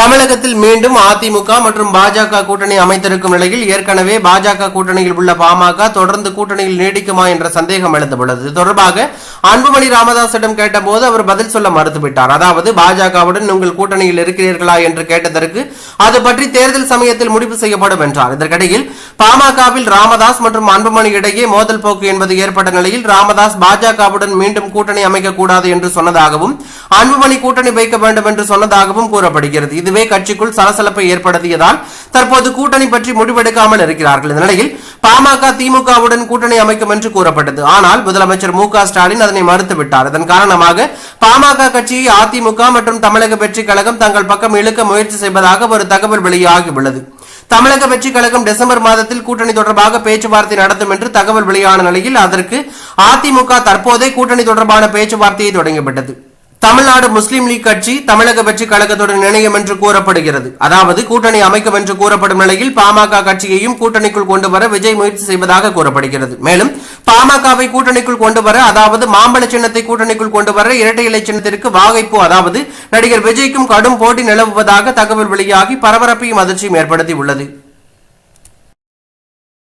தமிழகத்தில் மீண்டும் அதிமுக மற்றும் பாஜக கூட்டணி அமைத்திருக்கும் நிலையில் ஏற்கனவே பாஜக கூட்டணியில் உள்ள பாமக தொடர்ந்து கூட்டணியில் நீடிக்குமா என்ற சந்தேகம் எழுந்துள்ளது. இது தொடர்பாக அன்புமணி ராமதாசிடம் கேட்டபோது அவர் பதில் சொல்ல மறுத்துவிட்டார். அதாவது பாஜகவுடன் உங்கள் கூட்டணியில் இருக்கிறீர்களா என்று கேட்டதற்கு அது பற்றி தேர்தல் சமயத்தில் முடிவு செய்யப்படும் என்றார். இதற்கிடையில் பாமகவில் ராமதாஸ் மற்றும் அன்புமணி இடையே மோதல் போக்கு என்பது ஏற்பட்ட நிலையில் ராமதாஸ் பாஜகவுடன் மீண்டும் கூட்டணி அமைக்கக்கூடாது என்று சொன்னதாகவும் அன்புமணி கூட்டணி வைக்க வேண்டும் என்று சொன்னதாகவும் கூறப்படுகிறது. இதுவே கட்சிக்குள் சலசலப்பை ஏற்படுத்தியதால் தற்போது கூட்டணி பற்றி முடிவெடுக்காமல் இருக்கிறார்கள். இந்த நிலையில் பாமக திமுகவுடன் கூட்டணி அமைக்கும் என்று கூறப்பட்டது. ஆனால் முதலமைச்சர் மு ஸ்டாலின் அதனை மறுத்துவிட்டார். இதன் காரணமாக பாமக கட்சியை அதிமுக மற்றும் தமிழக வெற்றி கழகம் தங்கள் பக்கம் இழுக்க முயற்சி செய்வதாக ஒரு தகவல் வெளியாகியுள்ளது. தமிழக வெற்றிக் கழகம் டிசம்பர் மாதத்தில் கூட்டணி தொடர்பாக பேச்சுவார்த்தை நடத்தும் என்று தகவல் வெளியான நிலையில் அதற்கு அதிமுக தற்போதே கூட்டணி தொடர்பான பேச்சுவார்த்தையை தொடங்கிவிட்டது. தமிழ்நாடு முஸ்லீம் லீக் கட்சி தமிழக வெற்றி கழகத்துடன் இணையும் என்று கூறப்படுகிறது. அதாவது கூட்டணி அமைக்கும் என்று கூறப்படும் நிலையில் பாமக கட்சியையும் கூட்டணிக்குள் கொண்டு வர விஜய் முயற்சி செய்வதாக கூறப்படுகிறது. மேலும் பாமகவை கூட்டணிக்குள் கொண்டு வர அதாவது மாம்பழ சின்னத்தை கூட்டணிக்குள் கொண்டு வர இரட்டை இலை சின்னத்திற்கு வாகைப்பு அதாவது நடிகர் விஜய்க்கும் கடும் போட்டி நிலவுவதாக தகவல் வெளியாகி பரபரப்பையும் அதிர்ச்சியும் ஏற்படுத்தி உள்ளது